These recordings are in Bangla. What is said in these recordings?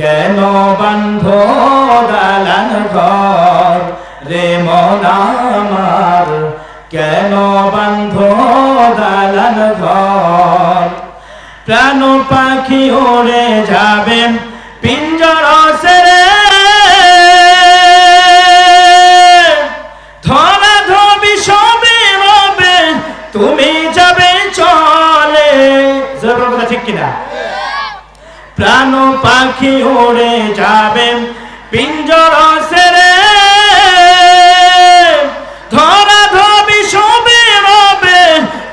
কেন বান্ধ দালান ঘর? রে মন আমার, কেন বান্ধ দালান ঘর? প্রাণ পাখি ওড়ে যাবে পিঞ্জর সেরে। ধরা ধবি সবে রবে, তুমি যাবে চলে। জোর কথা ঠিক কিনা? প্রাণ পাখি উড়ে যাবে, পিঞ্জর সেরে। ধরা ধবি সবে রবে,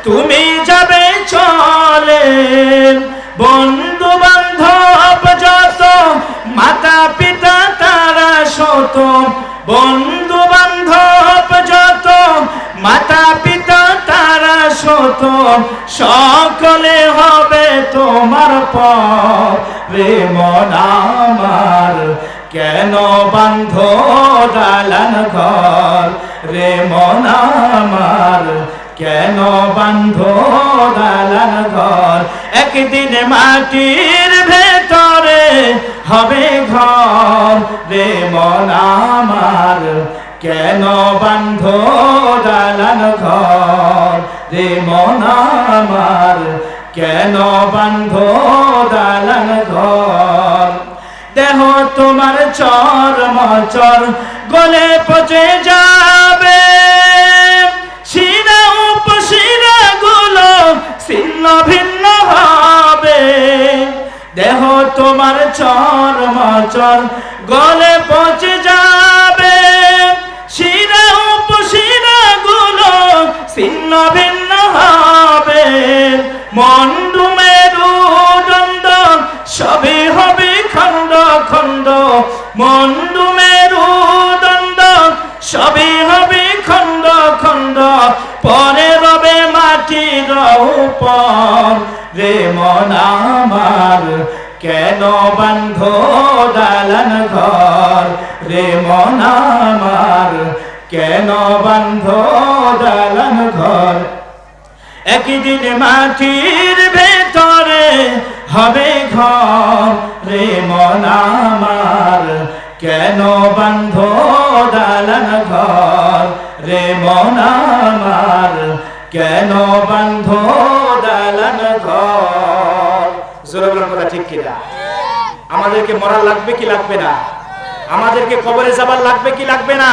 তুমি যাবে চলে। বন্ধু বান্ধব যত, মাতা পিতা তারা শত। বন্ধু বান্ধব যত, মাতা পিতা শত সকলে হবে তোমার রে মন আমার কেন বান্ধ দালান ঘর? রে আমার কেন বান্ধ দালান ঘর? একদিন মাটির ভেতরে হবে ঘর। রে মন আমার কেন বান্ধ দালান ঘর? রে মন আমার, কেন বান্ধ দালান ঘর? দেহ তোমার চর মচর গলে পচে যাবে। শিরা উপশিরা গুলো ছিন্ন ভিন্ন হবে। দেহ তোমার চর মচর গলে পচে যাবে মন্ডু মেরু দণ্ড সবই হবে খণ্ড খণ্ড, পরে রবে মাটির উপর। রে মন আমার, কেন বান্ধ দালান ঘর? রে মন আমার, কেন বান্ধ দালান ঘর? একদিন মাটির ভেতরে হবে ঘর। রে মন কেন বান্ধ দালান ঘর? রে মন কেন বান্ধ দালান ঘর? জোরে বলার কথা ঠিক কিনা? আমাদেরকে মরা লাগবে কি লাগবে না? আমাদেরকে কবরে যাবার লাগবে কি লাগবে না?